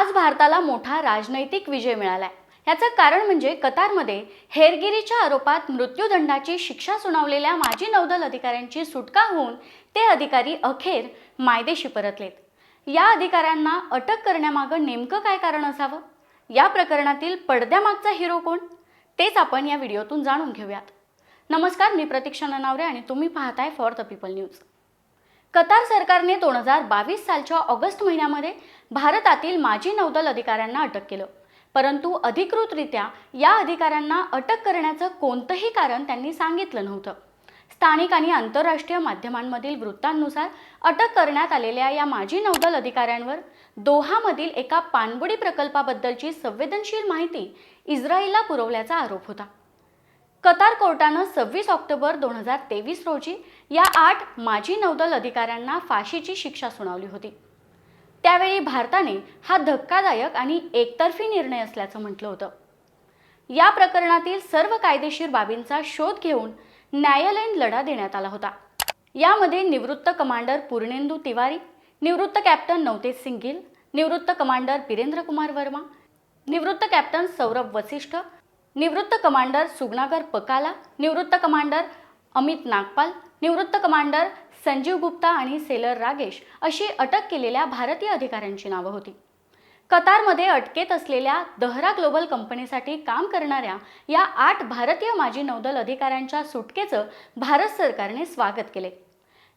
आज भारताला मोठा राजनैतिक विजय मिळाला आहे याचं कारण म्हणजे कतारमध्ये हेरगिरीच्या आरोपात मृत्यूदंडाची शिक्षा सुनावलेल्या माजी नौदल अधिकाऱ्यांची सुटका होऊन ते अधिकारी अखेर मायदेशी परतलेत. या अधिकाऱ्यांना अटक करण्यामागं नेमकं काय कारण असावं? या प्रकरणातील पडद्यामागचा हिरो कोण? तेच आपण या व्हिडिओतून जाणून घेऊयात. नमस्कार मी प्रतीक्षा ननावरे आणि तुम्ही पाहताय for the people news Qatar सरकारने दोन हजार बावीस सालच्या ऑगस्ट महिन्यामध्ये भारतातील माजी नौदल अधिकाऱ्यांना अटक केलं. परंतु अधिकृतरित्या या अधिकाऱ्यांना अटक करण्याचं कोणतंही कारण त्यांनी सांगितलं नव्हतं. स्थानिक आणि आंतरराष्ट्रीय माध्यमांमधील वृत्तांनुसार अटक करण्यात आलेल्या या माजी नौदल अधिकाऱ्यांवर दोहामधील एका पाणबुडी प्रकल्पाबद्दलची संवेदनशील माहिती इस्रायलला पुरवल्याचा आरोप होता. कतार कोर्टानं सव्वीस ऑक्टोबर दोन हजार तेवीस रोजी या आठ माजी नौदल अधिकाऱ्यांना फाशीची शिक्षा सुनावली होती. त्यावेळी भारताने हा धक्कादायक आणि एकतर्फी निर्णय असल्याचं म्हटलं होतं. या प्रकरणातील सर्व कायदेशीर बाबींचा शोध घेऊन न्यायालयीन लढा देण्यात आला होता. यामध्ये निवृत्त कमांडर पूर्णेंदू तिवारी निवृत्त कॅप्टन नवतेज सिंग गिल निवृत्त कमांडर बिरेंद्र कुमार वर्मा निवृत्त कॅप्टन सौरभ वसिष्ठ निवृत्त कमांडर सुगनागर पकाला निवृत्त कमांडर अमित नागपाल निवृत्त कमांडर संजीव गुप्ता आणि सेलर रागेश अशी अटक केलेल्या भारतीय अधिकाऱ्यांची नावं होती. कतारमध्ये अटकेत असलेल्या दहरा ग्लोबल कंपनीसाठी काम करणाऱ्या या आठ भारतीय माजी नौदल अधिकाऱ्यांच्या सुटकेचं भारत सरकारने स्वागत केले.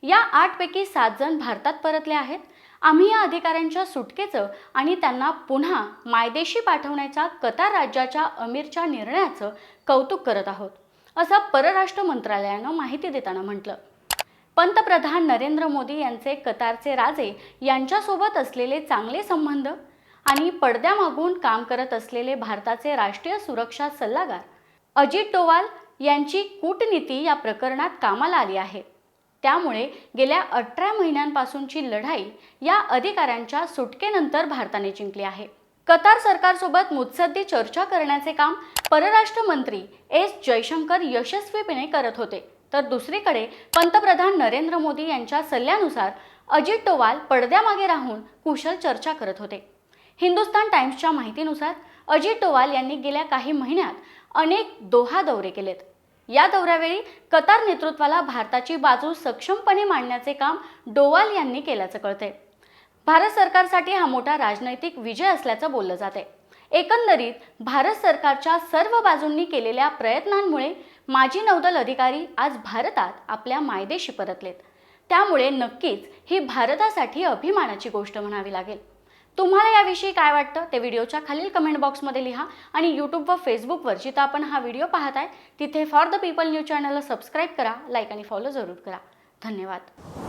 या आठपैकी सात जण भारतात परतले आहेत. आम्ही या अधिकाऱ्यांच्या सुटकेचं आणि त्यांना पुन्हा मायदेशी पाठवण्याच्या कतार राज्याच्या अमीरच्या निर्णयाचं कौतुक करत आहोत असं परराष्ट्र मंत्रालयानं माहिती देताना म्हटलं. पंतप्रधान नरेंद्र मोदी यांचे कतारचे राजे यांच्यासोबत असलेले चांगले संबंध आणि पडद्यामागून काम करत असलेले भारताचे राष्ट्रीय सुरक्षा सल्लागार अजित डोवाल यांची कूटनीती या प्रकरणात कामाला आली आहे. त्यामुळे गेल्या अठरा महिन्यांपासूनची लढाई या अधिकाऱ्यांच्या सुटकेनंतर भारताने जिंकली आहे. कतार सरकारसोबत मुत्सद्दी चर्चा करण्याचे काम परराष्ट्र मंत्री एस जयशंकर यशस्वीपणे करत होते. तर दुसरीकडे पंतप्रधान नरेंद्र मोदी यांच्या सल्ल्यानुसार अजित डोवाल पडद्यामागे राहून कुशल चर्चा करत होते. हिंदुस्तान टाइम्सच्या माहितीनुसार अजित डोवाल यांनी गेल्या काही महिन्यात अनेक दोहा दौरे केलेत. या दौऱ्यावेळी कतार नेतृत्वाला भारताची बाजू सक्षमपणे मांडण्याचे काम डोवाल यांनी केल्याचं कळतंय. भारत सरकारसाठी हा मोठा राजनैतिक विजय असल्याचं बोललं जाते एकंदरीत भारत सरकारच्या सर्व बाजूंनी केलेल्या प्रयत्नांमुळे माजी नौदल अधिकारी आज भारतात आपल्या मायदेशी परतलेत. त्यामुळे नक्कीच ही भारतासाठी अभिमानाची गोष्ट म्हणावी लागेल. तुम्हाला याविषयी काय वाटतं ते व्हिडिओच्या खालील कमेंट बॉक्समध्ये लिहा आणि यूट्यूब व फेसबुकवर जिथं आपण हा व्हिडिओ पाहताय. तिथे फॉर द पीपल न्यूज चॅनलला सबस्क्राईब करा लाईक आणि फॉलो जरूर करा. धन्यवाद.